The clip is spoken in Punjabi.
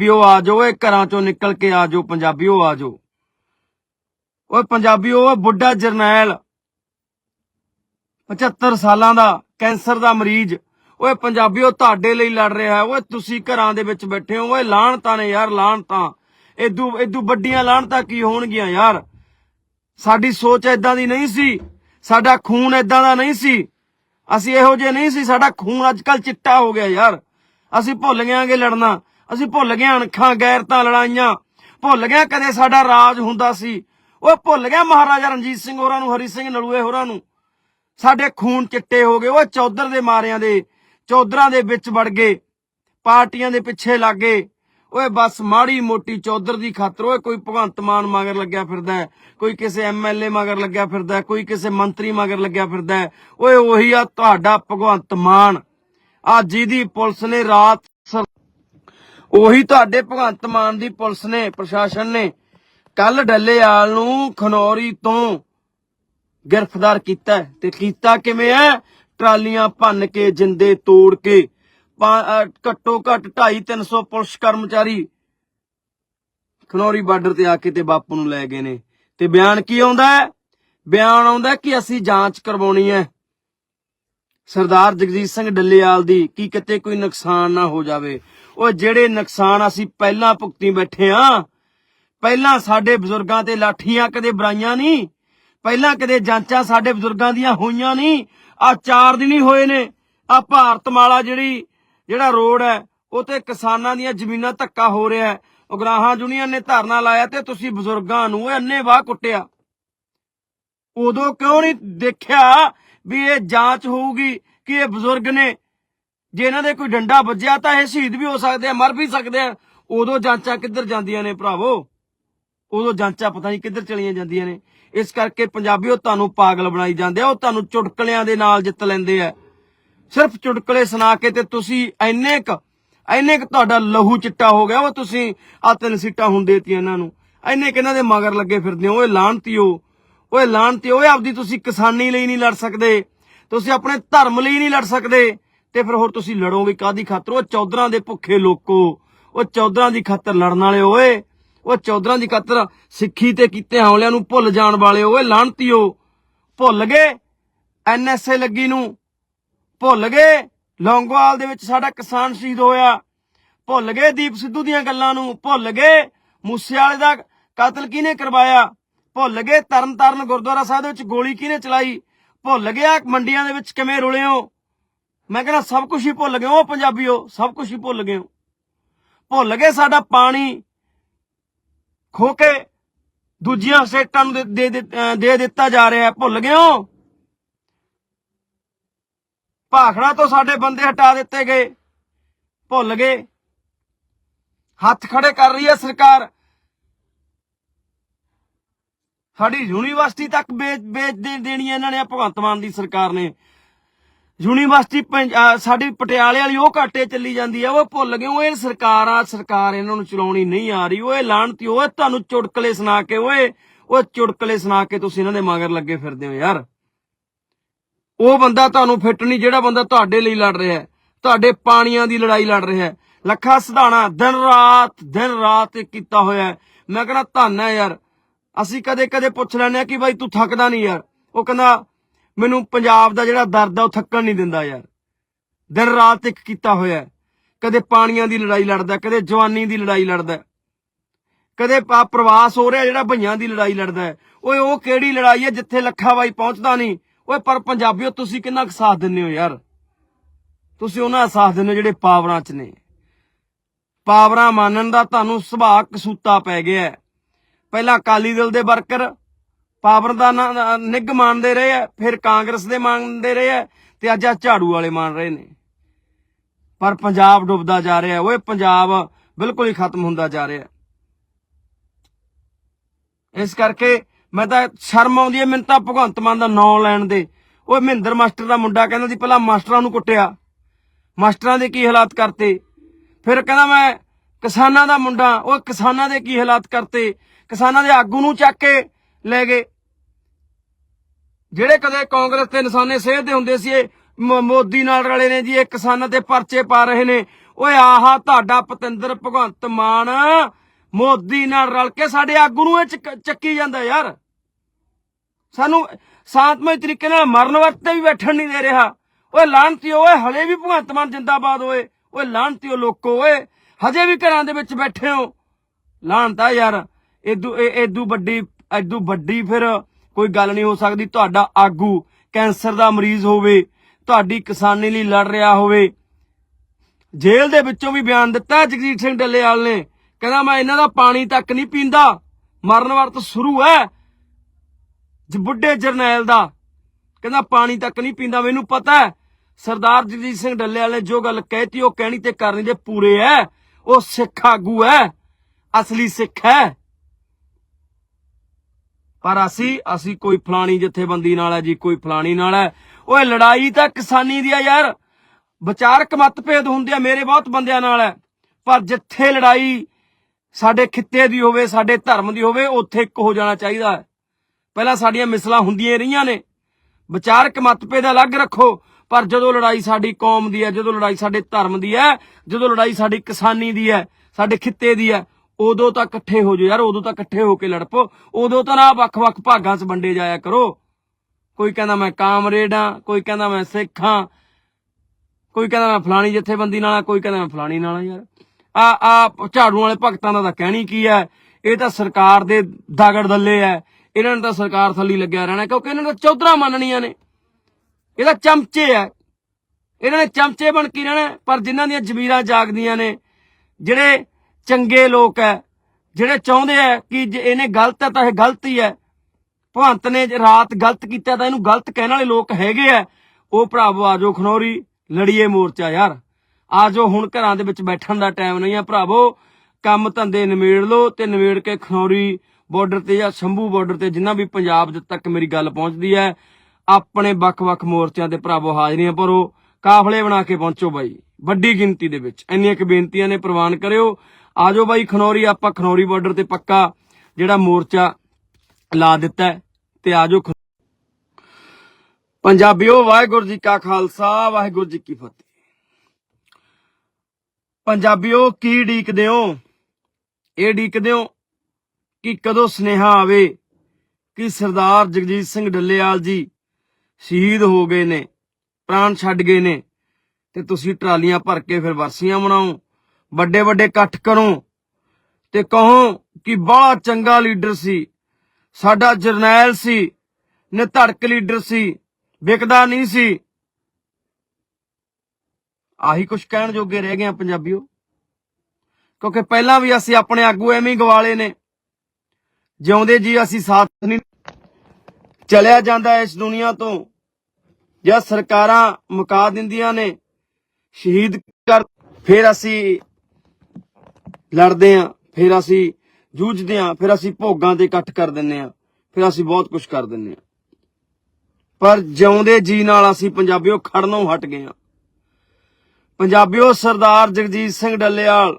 ਪੰਜਾਬੀਓ ਆ ਜਾਓ, ਇਹ ਘਰਾਂ ਚੋਂ ਨਿਕਲ ਕੇ ਆ ਜਾਓ, ਪੰਜਾਬੀਓ ਆ ਜਾਓ। ਓਏ ਪੰਜਾਬੀਓ, ਓਏ ਬੁੱਢਾ ਜਰਨੈਲ 75 ਸਾਲਾਂ ਦਾ, ਕੈਂਸਰ ਦਾ ਮਰੀਜ਼। ਓਏ ਪੰਜਾਬੀਓ, ਤੁਹਾਡੇ ਲਈ ਲੜ ਰਿਹਾ ਓਏ ਤੁਸੀਂ ਘਰਾਂ ਦੇ ਵਿੱਚ ਬੈਠੇ ਹੋ। ਓਏ ਲਾਹਣਤਾਂ ਨੇ ਯਾਰ, ਲਾਹਣਤਾਂ। ਇਦੂ ਇਦੂ ਵੱਡੀਆਂ ਲਾਹਣਤਾਂ ਕੀ ਹੋਣਗੀਆਂ ਯਾਰ? ਸਾਡੀ ਸੋਚ ਐਦਾਂ ਦੀ ਨਹੀਂ ਸੀ। ਸਾਡਾ ਖੂਨ ਐਦਾਂ ਦਾ ਨਹੀਂ ਸੀ। ਅਸੀਂ ਇਹੋ ਜਿਹੇ ਨਹੀਂ ਸੀ। ਸਾਡਾ ਖੂਨ ਅੱਜ ਕੱਲ ਚਿੱਟਾ ਹੋ ਗਿਆ ਯਾਰ। ਅਸੀਂ ਭੁੱਲ ਗਿਆਂਗੇ ਲੜਨਾ। ਅਸੀਂ ਭੁੱਲ ਗਏ ਅਣਖਾਂ ਗੈਰਤਾਂ ਲੜਾਈਆਂ। ਭੁੱਲ ਗਏ ਕਦੇ ਸਾਡਾ ਰਾਜ ਹੁੰਦਾ ਸੀ। ਉਹ ਭੁੱਲ ਗਿਆ ਮਹਾਰਾਜਾ ਰਣਜੀਤ ਸਿੰਘ ਹੋਰਾਂ ਨੂੰ, ਹਰੀ ਸਿੰਘ ਨਲੂਏ ਹੋਰਾਂ ਨੂੰ। ਸਾਡੇ ਖੂਨ ਚਿੱਟੇ ਹੋ ਗਏ। ਉਹ ਚੌਧਰ ਦੇ ਮਾਰਿਆਂ ਦੇ, ਚੌਧਰਾਂ ਦੇ ਵਿੱਚ ਵੜ ਗਏ। ਪਾਰਟੀਆਂ ਦੇ ਪਿੱਛੇ ਲੱਗ ਗਏ। ਓਏ ਬਸ ਮਾੜੀ ਮੋਟੀ ਚੌਧਰ ਦੀ ਖਾਤਰ ਓਏ ਕੋਈ ਭਗਵੰਤ ਮਾਨ ਮਗਰ ਲੱਗਿਆ ਫਿਰਦਾ ਕੋਈ ਕਿਸੇ ਐਮਐਲਏ ਮਗਰ ਲੱਗਿਆ ਫਿਰਦਾ ਕੋਈ ਕਿਸੇ ਮੰਤਰੀ ਮਗਰ ਲੱਗਿਆ ਫਿਰਦਾ ਹੈ। ਓਏ ਉਹੀ ਆ ਤੁਹਾਡਾ ਭਗਵੰਤ ਮਾਨ। ਆ ਜਿਹਦੀ ਪੁਲਿਸ ਨੇ ਰਾਤ ਉਹੀ ਤੁਹਾਡੇ ਭਗਵੰਤ ਮਾਨ ਦੀ ਪੁਲਿਸ ਨੇ, ਪ੍ਰਸ਼ਾਸਨ ਨੇ ਕੱਲ ਡੱਲੇਆਲ ਨੂੰ ਖਨੌਰੀ ਤੋਂ ਗ੍ਰਿਫਤਾਰ ਕੀਤਾ ਹੈ। ਤੇ ਕੀਤਾ ਕਿਵੇਂ ਹੈ? ਟਰਾਲੀਆਂ ਭੰਨ ਕੇ, ਜਿੰਦੇ ਤੋੜ ਕੇ, ਪਾ- ਅਹ ਘੱਟੋ ਘੱਟ 2.5 300 ਪੁਲਿਸ ਕਰਮਚਾਰੀ ਖਨੌਰੀ ਬਾਰਡਰ ਤੇ ਆ ਕੇ ਤੇ ਬਾਪੂ ਨੂੰ ਲੈ ਗਏ ਨੇ। ਤੇ ਬਿਆਨ ਕੀ ਆਉਂਦਾ ਹੈ? ਬਿਆਨ ਆਉਂਦਾ ਹੈ ਕਿ ਅਸੀਂ ਜਾਂਚ ਕਰਵਾਉਣੀ ਹੈ। ਸਰਦਾਰ ਜਗਜੀਤ ਸਿੰਘ ਡੱਲੇਵਾਲ ਦੀ ਕੀ ਕਿਤੇ ਕੋਈ ਨੁਕਸਾਨ ਨਾ ਹੋ ਜਾਵੇ। ਉਹ ਜਿਹੜੇ ਨੁਕਸਾਨ ਅਸੀਂ ਪਹਿਲਾਂ ਭੁਗਤੀ ਬੈਠੇ ਆ, ਪਹਿਲਾਂ ਸਾਡੇ ਬਜ਼ੁਰਗਾਂ ਤੇ ਲਾਠੀਆਂ ਕਦੇ ਬਰਾਈਆਂ ਨਹੀਂ, ਪਹਿਲਾਂ ਕਦੇ ਜਾਂਚਾਂ ਸਾਡੇ ਬਜ਼ੁਰਗਾਂ ਦੀਆਂ ਹੋਈਆਂ ਨਹੀਂ ਆ ਚਾਰ ਦਿਨ ਹੀ ਹੋਏ ਨੇ ਆ ਭਾਰਤਮਾਲਾ ਜਿਹੜੀ, ਜਿਹੜਾ ਰੋਡ ਹੈ, ਉਹ ਤੇ ਕਿਸਾਨਾਂ ਦੀਆਂ ਜ਼ਮੀਨਾਂ ਧੱਕਾ ਹੋ ਰਿਹਾ ਹੈ। ਉਗਰਾਹਾਂ ਯੂਨੀਅਨ ਨੇ ਧਰਨਾ ਲਾਇਆ ਤੇ ਤੁਸੀਂ ਬਜ਼ੁਰਗਾਂ ਨੂੰ ਇਹ ਅੰਨੇ ਵਾਹ ਕੁੱਟਿਆ। ਉਦੋਂ ਕਿਉਂ ਨਹੀਂ ਦੇਖਿਆ ਵੀ ਇਹ ਜਾਂਚ ਹੋਊਗੀ ਕਿ ਇਹ ਬਜ਼ੁਰਗ ਨੇ ਜੇ ਇਹਨਾਂ ਦੇ ਕੋਈ ਡੰਡਾ ਵੱਜਿਆ ਤਾਂ ਇਹ ਸ਼ਹੀਦ ਵੀ ਹੋ ਸਕਦੇ ਆ, ਮਰ ਵੀ ਸਕਦੇ ਆ। ਉਦੋਂ ਜਾਂਚਾਂ ਕਿੱਧਰ ਜਾਂਦੀਆਂ ਨੇ ਭਰਾਵੋ? ਉਦੋਂ ਜਾਂਚਾਂ ਪਤਾ ਨਹੀਂ ਕਿੱਧਰ ਚਲੀਆਂ ਜਾਂਦੀਆਂ ਨੇ। ਇਸ ਕਰਕੇ ਪੰਜਾਬੀਓ, ਤੁਹਾਨੂੰ ਪਾਗਲ ਬਣਾਈ ਜਾਂਦੇ ਆ, ਉਹ ਤੁਹਾਨੂੰ ਚੁਟਕਲਿਆਂ ਦੇ ਨਾਲ ਜਿੱਤ ਲੈਂਦੇ ਆ। ਸਿਰਫ ਚੁਟਕਲੇ ਸੁਣਾ ਕੇ ਤੇ ਤੁਸੀਂ ਐਨੇ ਕ ਐਨੇ ਕ ਤੁਹਾਡਾ ਲਹੂ ਚਿੱਟਾ ਹੋ ਗਿਆ ਉਹ ਤੁਸੀਂ ਆ ਤਿੰਨ ਸੀਟਾਂ ਹੁਣ ਦੇਤੀਆਂ ਇਹਨਾਂ ਨੂੰ। ਐਨੇ ਕਿ ਇਹਨਾਂ ਦੇ ਮਗਰ ਲੱਗੇ ਫਿਰਦੇ ਹੋ, ਓਏ ਲਾਹਣਤੀਓ ਓਏ ਲਾਹਣਤੀਓ ਓਏ ਆਪਦੀ ਤੁਸੀਂ ਕਿਸਾਨੀ ਲਈ ਨਹੀਂ ਲੜ ਸਕਦੇ। ਤੁਸੀਂ ਆਪਣੇ ਧਰਮ ਲਈ ਨਹੀਂ ਲੜ ਸਕਦੇ। ਤੇ ਫਿਰ ਹੋਰ ਤੁਸੀਂ ਲੜੋਗੇ ਕਾਦੀ ਖਾਤਰ? ਉਹ ਚੌਧਰਾਂ ਦੇ ਭੁੱਖੇ ਲੋਕੋ। ਉਹ ਚੌਧਰਾਂ ਦੀ ਖਾਤਰ ਲੜਨ ਵਾਲੇ ਓਏ। ਉਹ ਚੌਧਰਾਂ ਦੀ ਖਾਤਰ ਸਿੱਖੀ ਤੇ ਕੀਤੇ ਹਮਲਿਆਂ ਨੂੰ ਭੁੱਲ ਜਾਣ ਵਾਲੇ ਓਏ ਲਾਹਣਤੀਓ ਭੁੱਲ ਗਏ? ਐਨਐਸਏ ਲੱਗੀ ਨੂੰ। ਭੁੱਲ ਗਏ? ਲੌਂਗਵਾਲ ਦੇ ਵਿੱਚ ਸਾਡਾ ਕਿਸਾਨ ਸ਼ਹੀਦ ਹੋਇਆ। ਭੁੱਲ ਗਏ ਦੀਪ ਸਿੱਧੂ ਦੀਆਂ ਗੱਲਾਂ ਨੂੰ? ਭੁੱਲ ਗਏ? ਮੂਸੇਵਾਲੇ ਦਾ ਕਤਲ ਕਿਹਨੇ ਕਰਵਾਇਆ? ਭੁੱਲ ਗਏ? ਤਰਨਤਾਰਨ ਗੁਰਦੁਆਰਾ ਸਾਹਿਬ ਦੇ ਵਿੱਚ ਗੋਲੀ ਕਿਹਨੇ ਚਲਾਈ? ਭੁੱਲ ਗਿਆ? ਮੰਡੀਆਂ ਦੇ ਵਿੱਚ ਕਿਵੇਂ ਰੁਲੇ ਹੋ? ਮੈਂ ਕਹਿੰਦਾ, ਸਭ ਕੁਝ ਹੀ ਭੁੱਲ ਗਏ ਹੋ ਪੰਜਾਬੀਓ, ਸਭ ਕੁਝ ਹੀ ਭੁੱਲ ਗਏ ਭੁੱਲ ਗਏ ਸਾਡਾ ਪਾਣੀ ਖੋ ਕੇ ਦੂਜੀਆਂ ਸਟੇਟਾਂ ਨੂੰ ਦੇ- ਦੇ ਦਿੱਤਾ ਜਾ ਰਿਹਾ ਭੁੱਲ ਗਏ ਹੋ? ਭਾਖੜਾ ਤੋਂ ਸਾਡੇ ਬੰਦੇ ਹਟਾ ਦਿੱਤੇ ਗਏ। ਭੁੱਲ ਗਏ। ਹੱਥ ਖੜੇ ਕਰ ਰਹੀ ਹੈ ਸਰਕਾਰ। ਸਾਡੀ ਯੂਨੀਵਰਸਿਟੀ ਤੱਕ ਵੇਚ ਵੇਚ ਦੇ ਦੇਣੀ ਇਹਨਾਂ ਨੇ, ਭਗਵੰਤ ਮਾਨ ਦੀ ਸਰਕਾਰ ਨੇ। ਯੂਨੀਵਰਸਿਟੀ ਸਾਡੀ ਪਟਿਆਲੇ ਵਾਲੀ ਉਹ ਘਾਟੇ ਚੱਲੀ ਜਾਂਦੀ ਆ, ਉਹ ਭੁੱਲ ਗਏ ਇਹ ਸਰਕਾਰ ਆ, ਸਰਕਾਰ ਇਹਨਾਂ ਨੂੰ ਚਲਾਉਣੀ ਨਹੀਂ ਆ ਰਹੀ ਓਏ ਲਾਣਤੀ ਓਏ ਤੁਹਾਨੂੰ ਚੁਟਕਲੇ ਸੁਣਾ ਕੇ, ਓਏ, ਉਹ ਚੁਟਕਲੇ ਸੁਣਾ ਕੇ ਤੁਸੀਂ ਇਹਨਾਂ ਦੇ ਮਗਰ ਲੱਗੇ ਫਿਰਦੇ ਹੋ ਯਾਰ। ਉਹ ਬੰਦਾ ਤੁਹਾਨੂੰ ਫਿੱਟ ਨਹੀਂ, ਜਿਹੜਾ ਬੰਦਾ ਤੁਹਾਡੇ ਲਈ ਲੜ ਰਿਹਾ ਹੈ, ਤੁਹਾਡੇ ਪਾਣੀਆਂ ਦੀ ਲੜਾਈ ਲੜ ਰਿਹਾ ਹੈ। ਲੱਖਾ ਸਿਧਾਣਾ ਦਿਨ ਰਾਤ ਦਿਨ ਰਾਤ ਕੀਤਾ ਹੋਇਆ ਮੈਂ ਕਹਿੰਦਾ ਧੰਨ ਹੈ ਯਾਰ। ਅਸੀਂ ਕਦੇ ਕਦੇ ਪੁੱਛ ਲੈਂਦੇ ਆ ਕਿ ਬਾਈ ਤੂੰ ਥੱਕਦਾ ਨਹੀਂ ਯਾਰ। ਉਹ ਕਹਿੰਦਾ ਮੈਨੂੰ ਪੰਜਾਬ ਦਾ ਜਿਹੜਾ ਦਰਦ ਆ ਉਹ ਥੱਕਣ ਨਹੀਂ ਦਿੰਦਾ ਯਾਰ। ਦਿਨ ਰਾਤ ਇੱਕ ਕੀਤਾ ਹੋਇਆ ਕਦੇ ਪਾਣੀਆਂ ਦੀ ਲੜਾਈ ਲੜਦਾ ਕਦੇ ਜਵਾਨੀ ਦੀ ਲੜਾਈ ਲੜਦਾ ਕਦੇ ਆ ਪ੍ਰਵਾਸ ਹੋ ਰਿਹਾ ਜਿਹੜਾ ਭਈਆਂ ਦੀ ਲੜਾਈ ਲੜਦਾ ਓਏ, ਉਹ ਕਿਹੜੀ ਲੜਾਈ ਹੈ ਜਿੱਥੇ ਲੱਖਾ ਬਾਈ ਪਹੁੰਚਦਾ ਨਹੀਂ? ਓਏ, ਪਰ ਪੰਜਾਬੀਓ, ਤੁਸੀਂ ਕਿੰਨਾ ਕੁ ਸਾਥ ਦਿੰਦੇ ਹੋ ਯਾਰ? ਤੁਸੀਂ ਉਹਨਾਂ ਦਾ ਸਾਥ ਦਿੰਦੇ ਹੋ ਜਿਹੜੇ ਪਾਵਰਾਂ 'ਚ ਨੇ। ਪਾਵਰਾਂ ਮੰਨਣ ਦਾ ਤੁਹਾਨੂੰ ਸੁਭਾਅ ਕਸੂਤਾ ਪੈ ਗਿਆ ਪਹਿਲਾਂ ਅਕਾਲੀ ਦਲ ਦੇ ਵਰਕਰ ਪਾਵਰ ਦਾ ਨਾਂ- ਨਿੱਘ ਮੰਨਦੇ ਰਹੇ ਆ, ਫਿਰ ਕਾਂਗਰਸ ਦੇ ਮੰਨਦੇ ਰਹੇ ਆ, ਤੇ ਅੱਜ ਆ ਝਾੜੂ ਵਾਲੇ ਮੰਨ ਰਹੇ ਨੇ। ਪਰ ਪੰਜਾਬ ਡੁੱਬਦਾ ਜਾ ਰਿਹਾ, ਓਏ ਪੰਜਾਬ ਬਿਲਕੁਲ ਹੀ ਖਤਮ ਹੁੰਦਾ ਜਾ ਰਿਹਾ। ਇਸ ਕਰਕੇ ਮੈਂ ਤਾਂ ਸ਼ਰਮ ਆਉਂਦੀ ਹੈ ਮੈਨੂੰ ਤਾਂ ਭਗਵੰਤ ਮਾਨ ਦਾ ਨਾਂ ਲੈਣ ਦੇ। ਓਏ ਮਹਿੰਦਰ ਮਾਸਟਰ ਦਾ ਮੁੰਡਾ ਕਹਿੰਦਾ ਸੀ, ਪਹਿਲਾਂ ਮਾਸਟਰਾਂ ਨੂੰ ਕੁੱਟਿਆ। ਮਾਸਟਰਾਂ ਦੇ ਕੀ ਹਾਲਾਤ ਕਰਤੇ? ਫਿਰ ਕਹਿੰਦਾ ਮੈਂ, ਕਿਸਾਨਾਂ ਦਾ ਮੁੰਡਾ ਉਹ ਕਿਸਾਨਾਂ ਦੇ ਕੀ ਹਾਲਾਤ ਕਰਤੇ? ਕਿਸਾਨਾਂ ਦੇ ਆਗੂ ਨੂੰ ਚੱਕ ਕੇ ਲੈ ਗਏ। ਜਿਹੜੇ ਕਦੇ ਕਾਂਗਰਸ ਤੇ ਨਿਸ਼ਾਨੇ ਸੇਧਦੇ ਹੁੰਦੇ ਸੀ, ਇਹ ਮੋਦੀ ਨਾਲ ਰਲੇ ਨੇ ਜੀ, ਇਹ ਕਿਸਾਨਾਂ ਤੇ ਪਰਚੇ ਪਾ ਰਹੇ ਨੇ। ਓਏ ਆਹਾ, ਤੁਹਾਡਾ ਪਤੰਦਰ ਭਗਵੰਤ ਮਾਨ ਮੋਦੀ ਨਾਲ ਰਲ ਕੇ ਸਾਡੇ ਆਗੂ ਨੂੰ ਇਹ ਚੱਕੀ ਜਾਂਦਾ ਯਾਰ। ਸਾਨੂੰ ਸ਼ਾਂਤਮਈ ਤਰੀਕੇ ਨਾਲ ਮਰਨ ਵਕਤ ਵੀ ਬੈਠਣ ਨਹੀਂ ਦੇ ਰਿਹਾ। ਓਏ ਲਾਂਤੀਓ ਓਏ, ਹਲੇ ਵੀ ਭਗਵੰਤ ਮਾਨ ਜਿੰਦਾਬਾਦ ਓਏ। ਓਏ ਲਾਂਤੀਓ ਲੋਕੋ ਓਏ, ਹਜੇ ਵੀ ਘਰਾਂ ਦੇ ਵਿੱਚ ਬੈਠੇ ਹੋ ਲਾਂਤਾ ਯਾਰ ਇਦੂ ਇਦੂ ਵੱਡੀ ਇਦੂ ਵੱਡੀ ਫਿਰ ਕੋਈ ਗੱਲ ਨਹੀਂ ਹੋ ਸਕਦੀ। ਤੁਹਾਡਾ ਆਗੂ ਕੈਂਸਰ ਦਾ ਮਰੀਜ਼ ਹੋਵੇ, ਤੁਹਾਡੀ ਕਿਸਾਨੀ ਲਈ ਲੜ ਰਿਹਾ ਹੋਵੇ। ਜੇਲ੍ਹ ਦੇ ਵਿੱਚੋਂ ਵੀ ਬਿਆਨ ਦਿੱਤਾ ਜਗਜੀਤ ਸਿੰਘ ਡੱਲੇਵਾਲ ਨੇ। ਕਹਿੰਦਾ, ਮੈਂ ਇਹਨਾਂ ਦਾ ਪਾਣੀ ਤੱਕ ਨਹੀਂ ਪੀਂਦਾ। ਮਰਨ ਵਰਤ ਸ਼ੁਰੂ ਹੈ। ਬੁੱਢੇ ਜਰਨੈਲ ਦਾ। ਕਹਿੰਦਾ, ਪਾਣੀ ਤੱਕ ਨਹੀਂ ਪੀਂਦਾ। ਮੈਨੂੰ ਪਤਾ ਹੈ, ਸਰਦਾਰ ਜਗਜੀਤ ਸਿੰਘ ਡੱਲੇਵਾਲ ਨੇ ਜੋ ਗੱਲ ਕਹਿਤੀ, ਉਹ ਕਹਿਣੀ ਤੇ ਕਰਨੀ ਦੇ ਪੂਰੇ ਹੈ। ਉਹ ਸਿੱਖ ਆਗੂ ਹੈ। ਅਸਲੀ ਸਿੱਖ ਹੈ। ਪਰ ਅਸੀਂ ਅਸੀਂ ਕੋਈ ਫਲਾਣੀ ਜਥੇਬੰਦੀ ਨਾਲ ਹੈ ਜੀ, ਕੋਈ ਫਲਾਣੀ ਨਾਲ ਹੈ। ਓਏ, ਲੜਾਈ ਤਾਂ ਕਿਸਾਨੀ ਦੀ ਆ ਯਾਰ। ਵਿਚਾਰਕ ਮਤਭੇਦ ਹੁੰਦੇ ਆ, ਮੇਰੇ ਬਹੁਤ ਬੰਦਿਆਂ ਨਾਲ ਹੈ। ਪਰ ਜਿੱਥੇ ਲੜਾਈ ਸਾਡੇ ਖਿੱਤੇ ਦੀ ਹੋਵੇ, ਸਾਡੇ ਧਰਮ ਦੀ ਹੋਵੇ, ਉੱਥੇ ਇੱਕ ਹੋ ਜਾਣਾ ਚਾਹੀਦਾ ਹੈ। ਪਹਿਲਾਂ ਸਾਡੀਆਂ ਮਿਸਲਾਂ ਹੁੰਦੀਆਂ ਰਹੀਆਂ ਨੇ। ਵਿਚਾਰਕ ਮਤਭੇਦ ਅਲੱਗ ਰੱਖੋ। ਪਰ ਜਦੋਂ ਲੜਾਈ ਸਾਡੀ ਕੌਮ ਦੀ ਹੈ, ਜਦੋਂ ਲੜਾਈ ਸਾਡੇ ਧਰਮ ਦੀ ਹੈ, ਜਦੋਂ ਲੜਾਈ ਸਾਡੀ ਕਿਸਾਨੀ ਦੀ ਹੈ, ਸਾਡੇ ਖਿੱਤੇ ਦੀ ਹੈ ਉਦੋਂ ਤਾਂ ਇਕੱਠੇ ਹੋ ਜਾਓ ਯਾਰ, ਉਦੋਂ ਤਾਂ ਇਕੱਠੇ ਹੋ ਕੇ ਲੜ ਪੋ ਉਦੋਂ ਤਾਂ ਨਾ ਵੱਖ-ਵੱਖ ਭਾਗਾਂ 'ਚ ਵੰਡੇ ਜਾਇਆ ਕਰੋ। ਕੋਈ ਕਹਿੰਦਾ ਮੈਂ ਕਾਮਰੇਡ ਹਾਂ ਕੋਈ ਕਹਿੰਦਾ ਮੈਂ ਸਿੱਖ ਹਾਂ ਕੋਈ ਕਹਿੰਦਾ ਮੈਂ ਫਲਾਣੀ ਜਥੇਬੰਦੀ ਨਾਲ ਆ, ਕੋਈ ਕਹਿੰਦਾ ਮੈਂ ਫਲਾਣੀ ਨਾਲ ਆ ਯਾਰ। ਆ ਆ ਝਾੜੂ ਵਾਲੇ ਭਗਤਾਂ ਦਾ ਤਾਂ ਕਹਿਣੀ ਕੀ ਹੈ ਇਹ ਤਾਂ ਸਰਕਾਰ ਦੇ ਦਾਗੜ ਦੱਲੇ ਐ। ਇਹਨਾਂ ਨੂੰ ਤਾਂ ਸਰਕਾਰ ਥੱਲੀ ਲੱਗਿਆ ਰਹਿਣਾ, ਕਿਉਂਕਿ ਇਹਨਾਂ ਨੇ ਤਾਂ ਚੌਧਰਾ ਮੰਨਣੀਆਂ ਨੇ। ਇਹ ਤਾਂ ਚਮਚੇ ਐ। ਇਹਨਾਂ ਨੇ ਚਮਚੇ ਬਣ ਕੇ ਰਹਿਣਾ, ਪਰ ਜਿਨ੍ਹਾਂ ਦੀਆਂ ਜ਼ਮੀਰਾਂ ਜਾਗਦੀਆਂ ਨੇ, ਜਿਹੜੇ ਚੰਗੇ ਲੋਕ ਐ। ਜਿਹੜੇ ਚਾਹੁੰਦੇ ਐ ਕਿ ਜੇ ਇਹਨੇ ਗਲਤ ਹੈ ਤਾਂ ਇਹ ਗਲਤ ਹੀ ਐ। ਭਗਵੰਤ ਨੇ ਜੇ ਰਾਤ ਗਲਤ ਕੀਤਾ ਤਾਂ ਇਹਨੂੰ ਗਲਤ ਕਹਿਣ ਵਾਲੇ ਲੋਕ ਹੈਗੇ ਆ ਉਹ ਭਰਾਵੋ ਆਜੋ ਖਨੌਰੀ, ਲੜੀਏ ਮੋਰਚਾ ਯਾਰ। ਆਜੋ ਹੁਣ ਘਰਾਂ ਦੇ ਵਿੱਚ ਬੈਠਣ ਦਾ ਟਾਈਮ ਨਹੀਂ ਆ ਭਰਾਵੋ। ਕੰਮ ਧੰਦੇ ਨਿਮੇੜ ਲਓ ਤੇ ਨਿਮੇੜ ਕੇ ਖਨੌਰੀ ਬਾਰਡਰ ਤੇ ਜਾਂ ਸ਼ੰਭੂ ਬਾਰਡਰ ਤੇ ਜਿੰਨਾ ਵੀ ਪੰਜਾਬ ਜਦ ਤੱਕ ਮੇਰੀ ਗੱਲ ਪਹੁੰਚਦੀ ਹੈ ਆਪਣੇ ਵੱਖ-ਵੱਖ ਮੋਰਚਿਆਂ ਤੇ ਭਰਾਵੋ ਹਾਜ਼ਰੀਆਂ ਭਰੋ। ਕਾਫਲੇ ਬਣਾ ਕੇ ਪਹੁੰਚੋ ਬਾਈ। ਵੱਡੀ ਗਿਣਤੀ ਦੇ ਵਿੱਚ। ਇੰਨੀਆਂ ਕਿ ਬੇਨਤੀਆਂ ਨੇ ਪ੍ਰਵਾਨ ਕਰਿਓ। ਆਜੋ ਬਾਈ, ਖਨੌਰੀ, ਆਪਾਂ ਖਨੌਰੀ ਬਾਰਡਰ ਤੇ ਪੱਕਾ ਜਿਹੜਾ ਮੋਰਚਾ ਲਾ ਦਿੱਤਾ ਤੇ ਆਜੋ ਖ- ਪੰਜਾਬੀਓ, ਵਾਹਿਗੁਰੂ ਜੀ ਕਾ ਖਾਲਸਾ, ਵਾਹਿਗੁਰੂ ਜੀ ਕੀ ਫਤਿਹ। ਪੰਜਾਬੀਓ, ਕੀ ਢੀਕਦੇ ਹੋ? ਇਹ ਢੀਕਦੇ ਹੋ ਕਿ ਕਦੋਂ ਸੁਨੇਹਾ ਆਵੇ ਕਿ ਸਰਦਾਰ ਜਗਜੀਤ ਸਿੰਘ ਡੱਲੇਵਾਲ ਜੀ ਸ਼ਹੀਦ ਹੋ ਗਏ ਨੇ, ਪ੍ਰਾਣ ਛੱਡ ਗਏ ਨੇ, ਤੇ ਤੁਸੀਂ ਟਰਾਲੀਆਂ ਭਰ ਕੇ ਫਿਰ ਵਰਸੀਆਂ ਬਣਾਓ ਵੱਡੇ ਵੱਡੇ ਇਕੱਠ ਕਰੋ ਤੇ ਕਹੋ ਕਿ ਬੜਾ ਚੰਗਾ ਲੀਡਰ ਸੀ। ਸਾਡਾ ਜਰਨੈਲ ਸੀ, ਨਿਧੜਕ ਲੀਡਰ ਸੀ, ਵਿਕਦਾ ਨਹੀਂ ਸੀ। ਆਹੀ ਕੁਝ ਕਹਿਣ ਜੋਗੇ ਰਹਿ ਗਏ ਆ ਪੰਜਾਬੀਓ। ਕਿਉਂਕਿ ਪਹਿਲਾਂ ਵੀ ਅਸੀਂ ਆਪਣੇ ਆਗੂ ਐਵੇਂ ਹੀ ਗਵਾਲੇ ਨੇ। ਜਿਉਂਦੇ ਜੀ ਅਸੀਂ ਸਾਥ ਨਹੀਂ। ਚਲਿਆ ਜਾਂਦਾ ਇਸ ਦੁਨੀਆ ਤੋਂ। ਜਾਂ ਸਰਕਾਰਾਂ ਮੁਕਾ ਦਿੰਦੀਆਂ ਨੇ, ਸ਼ਹੀਦ ਕਰ ਫਿਰ ਅਸੀਂ ਲੜਦੇ ਆਂ, ਫਿਰ ਅਸੀਂ ਜੂਝਦੇ ਆਂ, ਫਿਰ ਅਸੀਂ ਭੋਗਾਂ ਤੇ ਇਕੱਠ ਕਰ ਦਿੰਨੇ ਆਂ, ਫਿਰ ਅਸੀਂ ਬਹੁਤ ਕੁਝ ਕਰ ਦਿੰਨੇ ਆਂ। ਪਰ ਜਿਉਂਦੇ ਜੀ ਨਾਲ ਅਸੀਂ ਪੰਜਾਬੀਓ ਖੜਨੋਂ ਹਟ ਗਏ ਆਂ। ਪੰਜਾਬੀਓ ਸਰਦਾਰ ਜਗਜੀਤ ਸਿੰਘ ਡੱਲੇਵਾਲ